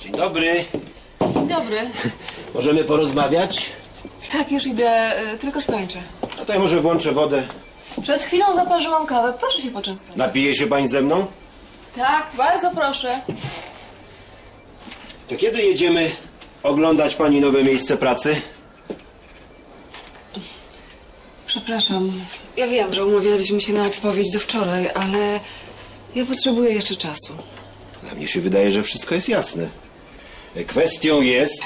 Dzień dobry. Dzień dobry. Możemy porozmawiać? Tak, już idę, y, tylko skończę. A to ja może włączę wodę. Przed chwilą zaparzyłam kawę, proszę się poczęstować. Napije się pani ze mną? Tak, bardzo proszę. To kiedy jedziemy oglądać pani nowe miejsce pracy? Przepraszam. Ja wiem, że umawialiśmy się na odpowiedź do wczoraj, ale ja potrzebuję jeszcze czasu. Dla mnie się wydaje, że wszystko jest jasne. Kwestią jest,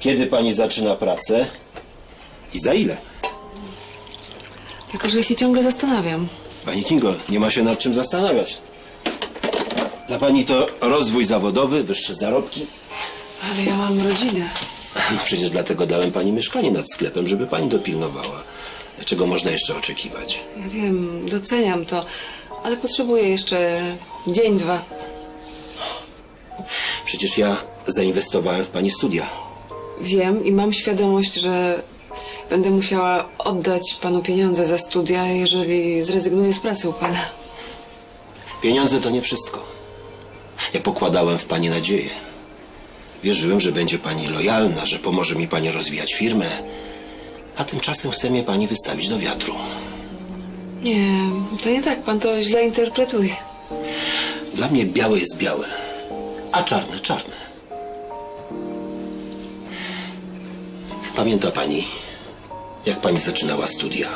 kiedy pani zaczyna pracę i za ile. Tylko, że ja się ciągle zastanawiam. Pani Kingo, nie ma się nad czym zastanawiać. Dla pani to rozwój zawodowy, wyższe zarobki. Ale ja mam rodzinę. No przecież dlatego dałem pani mieszkanie nad sklepem, żeby pani dopilnowała. Czego można jeszcze oczekiwać? Ja wiem, doceniam to, ale potrzebuję jeszcze dzień, dwa. Przecież ja zainwestowałem w pani studia. Wiem i mam świadomość, że będę musiała oddać panu pieniądze za studia, jeżeli zrezygnuję z pracy u pana. Pieniądze to nie wszystko. Ja pokładałem w pani nadzieję. Wierzyłem, że będzie pani lojalna, że pomoże mi pani rozwijać firmę, a tymczasem chce mnie pani wystawić do wiatru. Nie, to nie tak, pan to źle interpretuje. Dla mnie białe jest białe, a czarne czarne. Pamięta pani, jak pani zaczynała studia?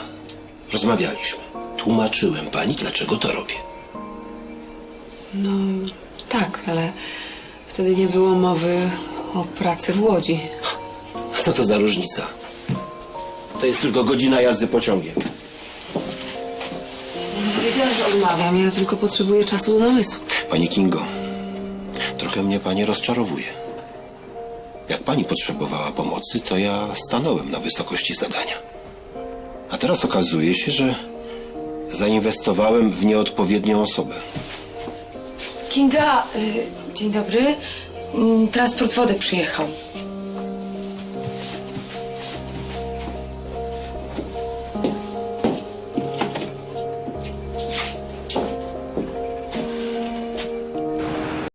Rozmawialiśmy. Tłumaczyłem pani, dlaczego to robię. No, tak, ale wtedy nie było mowy o pracy w Łodzi. Co to za różnica? To jest tylko godzina jazdy pociągiem. Wiedziałam, że odmawiam, ja tylko potrzebuję czasu do namysłu. Pani Kingo, trochę mnie pani rozczarowuje. Jak pani potrzebowała pomocy, to ja stanąłem na wysokości zadania. A teraz okazuje się, że zainwestowałem w nieodpowiednią osobę. Kinga, y, dzień dobry. Mm, Transport wody przyjechał.